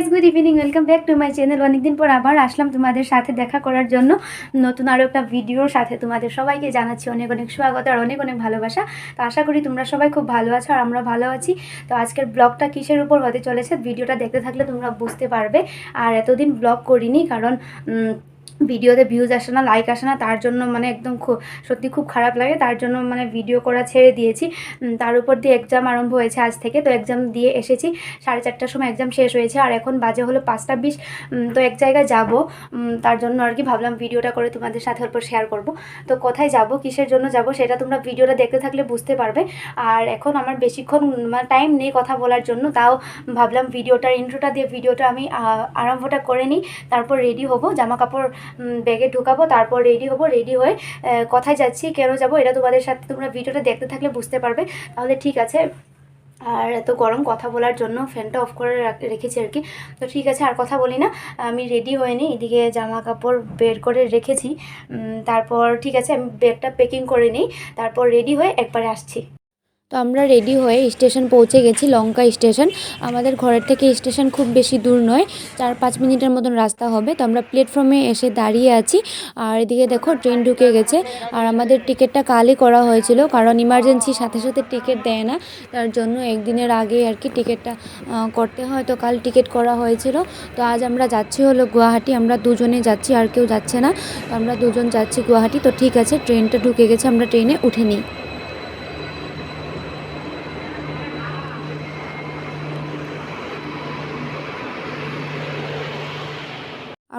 Guys good evening welcome back to my channel অনেকদিন পর আবার আসলাম তোমাদের সাথে দেখা করার জন্য। নতুন আরও একটা ভিডিওর সাথে তোমাদের সবাইকে জানাচ্ছি অনেক অনেক স্বাগত আর অনেক অনেক ভালোবাসা। তো আশা করি তোমরা সবাই খুব ভালো আছো আর আমরা ভালো আছি। তো আজকের ব্লগটা কিসের উপর হতে চলেছে? ভিডিওটা দেখতে থাকলে তোমরা বুঝতে পারবে। আর এতদিন ব্লগ করিনি কারণ ভিডিওতে ভিউজ আসে না লাইক আসে না, তার জন্য মানে একদম খুব সত্যি খুব খারাপ লাগে। তার জন্য মানে ভিডিও করা ছেড়ে দিয়েছি। তার উপর দিয়ে এক্সাম আরম্ভ হয়েছে আজ থেকে। তো এক্সাম দিয়ে এসেছি। সাড়ে চারটার সময় এক্সাম শেষ হয়েছে। আর এখন বাজে হলো পাঁচটা বিশ। তো এক জায়গায় যাব। তার জন্য আর কি ভাবলাম ভিডিওটা করে তোমাদের সাথে অল্প শেয়ার করব। তো কোথায় যাব, কিসের জন্য যাব, সেটা তোমরা ভিডিওটা দেখতে থাকলে বুঝতে পারবে। আর এখন আমার বেশিক্ষণ মানে টাইম নেই কথা বলার জন্য। তাও ভাবলাম ভিডিওটার ইন্ট্রোটা দিয়ে ভিডিওটা আমি আরম্ভটা করে নিই। তারপর রেডি হব। জামা কাপড় ব্যাগে ঢুকাবো, তারপর রেডি হব রেডি হয়ে কোথায় যাচ্ছি, কেন যাব, এটা তোমাদের সাথে তোমরা ভিডিওটা দেখতে থাকলে বুঝতে পারবে। তাহলে ঠিক আছে। আর এত গরম কথা বলার জন্য ফ্যানটা অফ করে রাখ- রেখেছি আর কি। তো ঠিক আছে, আর কথা বলি না। আমি রেডি হয়ে নিই এদিকে জামা কাপড় বের করে রেখেছি। তারপর ঠিক আছে, আমি ব্যাগটা প্যাকিং করে নিই তারপর রেডি হয়ে একবারে আসছি। তো আমরা রেডি হয়ে স্টেশন পৌঁছে গেছি, লঙ্কা স্টেশন আমাদের ঘরের থেকে স্টেশন খুব বেশি দূর নয়, চার পাঁচ মিনিটের মতন রাস্তা হবে। তো আমরা প্ল্যাটফর্মে এসে দাঁড়িয়ে আছি। আর এদিকে দেখো ট্রেন ঢুকে গেছে। আর আমাদের টিকিটটা কালই করা হয়েছিল, কারণ ইমার্জেন্সি সাথে সাথে টিকিট দেয় না। তার জন্য একদিনের আগে আর কি টিকিটটা করতে হয়। তো কাল টিকিট করা হয়েছিল। তো আজ আমরা যাচ্ছি হলো গুয়াহাটি। আমরা দুজনে যাচ্ছি, আর কেউ যাচ্ছে না। আমরা দুজন যাচ্ছি গুয়াহাটি। তো ঠিক আছে ট্রেনটা ঢুকে গেছে। আমরা ট্রেনে উঠে নিই।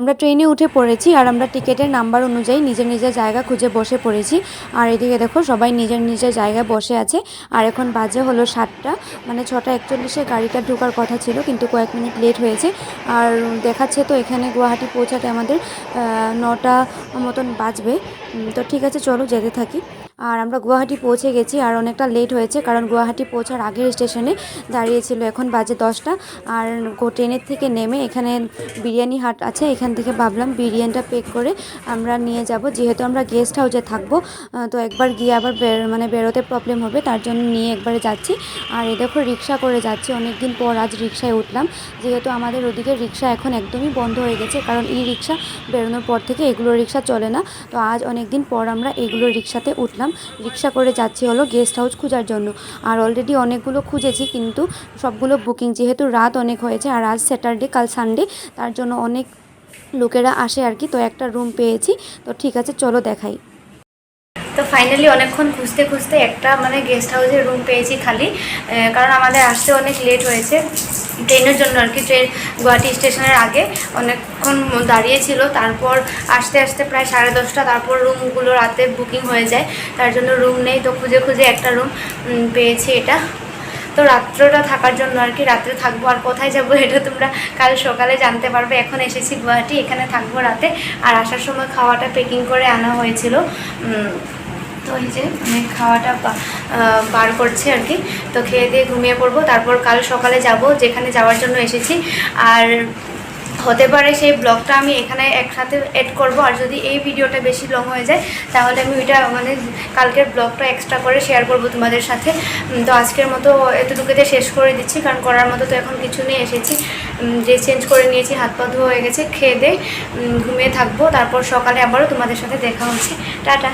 আমরা ট্রেনে উঠে পড়েছি আর আমরা টিকিটের নাম্বার অনুযায়ী নিজের নিজের জায়গা খুঁজে বসে পড়েছি। আর এদিকে দেখো, সবাই নিজের নিজের জায়গায় বসে আছে। আর এখন বাজে হলো সাতটা মানে ছটা একচল্লিশে গাড়িটা ঢোকার কথা ছিল, কিন্তু কয়েক মিনিট লেট হয়েছে। আর দেখাচ্ছে তো এখানে গুয়াহাটি পৌঁছাতে আমাদের নটা মতন বাজবে। তো ঠিক আছে, চলো যেতে থাকি। আর আমরা গুয়াহাটি পৌঁছে গেছি আর অনেকটা লেট হয়েছে কারণ গুয়াহাটি পৌঁছার আগের স্টেশনে দাঁড়িয়েছিল এখন বাজে দশটা। আর ট্রেনের থেকে নেমে এখানে বিরিয়ানি হাট আছে, এখান থেকে ভাবলাম বিরিয়ানিটা পেক করে আমরা নিয়ে যাব। যেহেতু আমরা গেস্ট হাউসে থাকব তো একবার গিয়ে আবার বের- মানে বেরোতে প্রবলেম হবে, তার জন্য নিয়ে একবারে যাচ্ছি। আর এ দেখো রিক্সা করে যাচ্ছি অনেক দিন পর আজ রিক্সায় উঠলাম। যেহেতু আমাদের ওদিকে রিক্সা এখন একদমই বন্ধ হয়ে গেছে, কারণ ই রিক্সা বেরোনোর পর থেকে এগুলো রিক্সা চলে না। তো আজ অনেক দিন পর আমরা এগুলো রিক্সাতে উঠলাম। রিক্সা করে যাচ্ছি হলো গেস্ট হাউস খোঁজার জন্য। আর অলরেডি অনেকগুলো খুঁজেছি, কিন্তু সবগুলো বুকিং যেহেতু রাত অনেক হয়েছে, আর আজ স্যাটারডে কাল সানডে তার জন্য অনেক লোকেরা আসে আর কি, তো একটা রুম পেয়েছি। তো ঠিক আছে, চলো দেখাই। তো ফাইনালি অনেকক্ষণ খুঁজতে খুঁজতে একটা মানে গেস্ট হাউসের রুম পেয়েছি খালি কারণ আমাদের আসতে অনেক লেট হয়েছে। ট্রেনের জন্য আর কি, ট্রেন গুয়াহাটি স্টেশনের আগে অনেকক্ষণ দাঁড়িয়েছিল তারপর আসতে আসতে প্রায় সাড়ে দশটা, তারপর রুমগুলো রাতে বুকিং হয়ে যায়। তার জন্য রুম নেই, তো খুঁজে খুঁজে একটা রুম পেয়েছি এটা। তো রাত্রটা থাকার জন্য আর কি, রাত্রে থাকব আর কোথায় যাব এটা তোমরা কাল সকালে জানতে পারবে। এখন এসেছি গুয়াহাটি, এখানে থাকব রাতে। আর আসার সময় খাওয়াটা প্যাকিং করে আনা হয়েছিল। তো যে আমি খাওয়াটা বার করছি আর কি। তো খেয়ে দিয়ে ঘুমিয়ে পড়ব। তারপর কাল সকালে যাব, যেখানে যাওয়ার জন্য এসেছি। আর হতে পারে সেই ব্লগটা আমি এখানে একসাথে এড করব। আর যদি এই ভিডিওটা বেশি লং হয়ে যায়, তাহলে আমি ওইটা মানে কালকের ব্লগটা এক্সট্রা করে শেয়ার করব তোমাদের সাথে। তো আজকের মতো এতটুকুতে শেষ করে দিচ্ছি। কারণ করার মতো তো এখন কিছু নিয়ে এসেছি। ড্রেস চেঞ্জ করে নিয়েছি, হাত পা ধোয়া হয়ে গেছে, খেয়ে দিয়ে ঘুমিয়ে থাকব। তারপর সকালে আবারও তোমাদের সাথে দেখা হচ্ছে। টাটা।